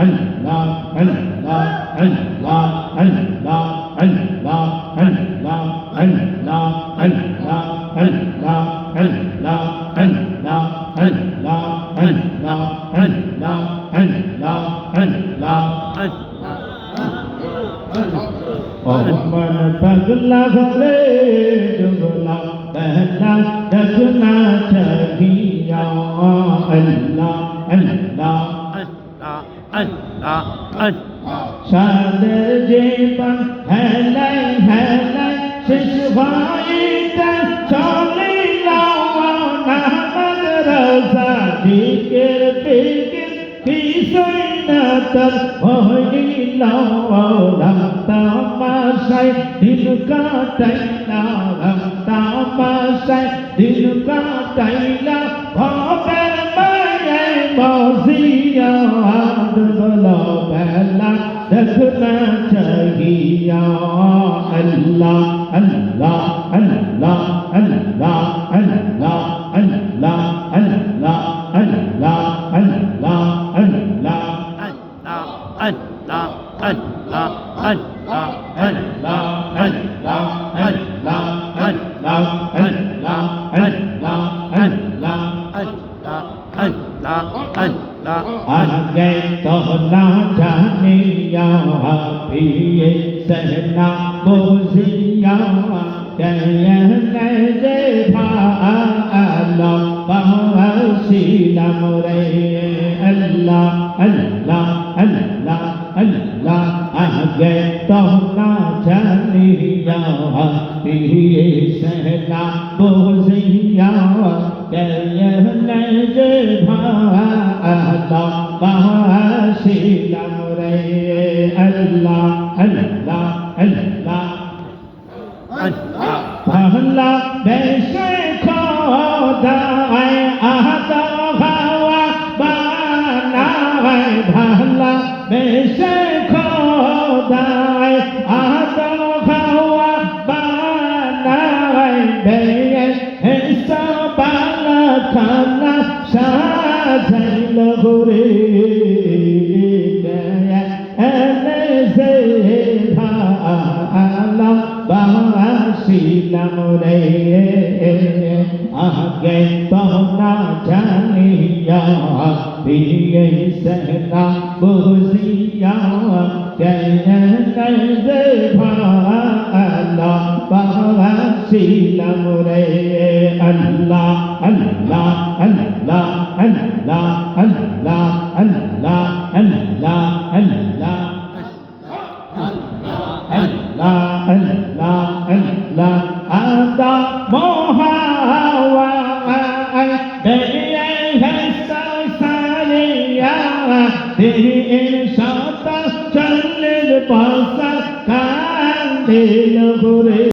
أنا لا أنا لا أنا لا أنا لا أنا لا أنا لا أنا لا أنا لا أنا لا أنا لا أنا لا أنا لا أنا لا أنا لا أنا لا أنا لا ربنا فضل فليل جملا بهلا تسمع সাদ জীবন হেলাই হেলাই, শেষ ভাইতে চলে নামত রসা ফিকির ফিকির ফিসই নাতর হই লওলাম তামাশাই দিল কাটাই না তামাশাই দিল কাটাই না ভাব لبنك هي الله الله الله الله الله الله الله الله الله الله الله الله الله الله الله आगे तो ना जाने पिए सहना बोझिया कहने जे भालो बासीलम रे अल्लाह अल्लाह अल्लाह अल्लाह आगे तो ना जाने पिए सहना बोझिया कहने जे भालो মহাশিলাম রে আল্লাহ আল্লাহ আল্লাহ পহলা বেশে খোদা আহতা ভাওয়া বানা ভালা বেশে খোদা আহতা ভাওয়া বানা বেশ হিসা বালা খানা লহরে ভালা বাসিলাম রে আগে তো না জানিয়া দিয়ে সেনা বুঝিয়া কে ভালা বাসিলাম রে আল্লাহ আল্লাহ আল্লাহ আল্লাহ কাঁধে সাতাশ চালের পাশা কাঁধে নগরে